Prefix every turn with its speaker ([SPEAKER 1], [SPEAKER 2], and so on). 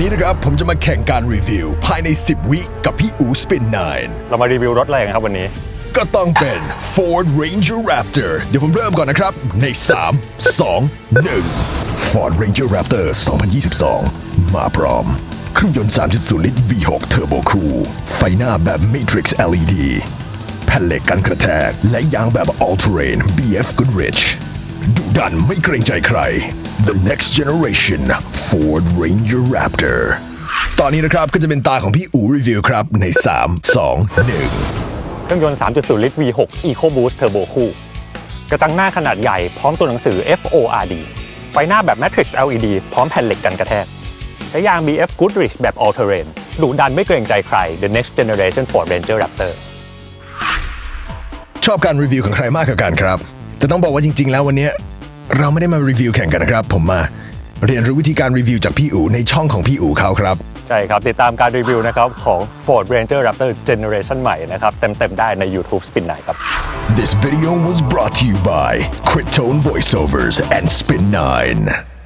[SPEAKER 1] นี้นะครับ ผมจะมาแข่งการรีวิว ภายใน 10 วิกับพี่อูสปิน9
[SPEAKER 2] เรามารีวิวรถอะไรกันครับวันนี้
[SPEAKER 1] ก็ต้องเป็น Ford Ranger Raptor เดี๋ยวผมเริ่มก่อนนะครับ ใน 3 2 1 Ford Ranger Raptor 2022 มาพร้อม เครื่องยนต์ 3.0 ลิตร V6 Turbo Cool ไฟหน้าแบบ Matrix LED แผ่นเหล็กกันกระแทก และยางแบบ All Terrain BF Goodrich ดุดันไม่เกรงใจใคร The Next Generation Ford Ranger Raptor ตอนนี้นะครับก็จะเป็นตาของพี่อูรีวิวครับ ใน 3 2 1
[SPEAKER 2] เครื่องยนต์ 3.0 ลิตร V6 EcoBoost Turbo คู่ กระจังหน้าขนาดใหญ่พร้อมตัวหนังสือ FORD ไฟหน้าแบบ Matrix LED พร้อมแผ่นเหล็กกันกระแทกและยาง BF Goodrich แบบ All Terrain ดุดันไม่เกรงใจใคร The Next Generation Ford Ranger Raptor
[SPEAKER 1] ชอบการรีวิวของใครมากกว่ากันครับ แต่ต้องบอกว่าจริง ๆ แล้ววันนี้เราไม่ได้มารีวิวแข่งกันนะครับ ผมมาเรียนรู้วิธีการรีวิวจากพี่อูในช่องของพี่อูเขาครับ
[SPEAKER 2] ใช่ครับ ติดตามการรีวิวนะครับ ของ Ford Ranger Raptor Generation ใหม่นะครับ เต็ม ๆ ได้ใน YouTube Spin 9ครับ
[SPEAKER 1] This video was brought to you by Critone Voiceovers and Spin 9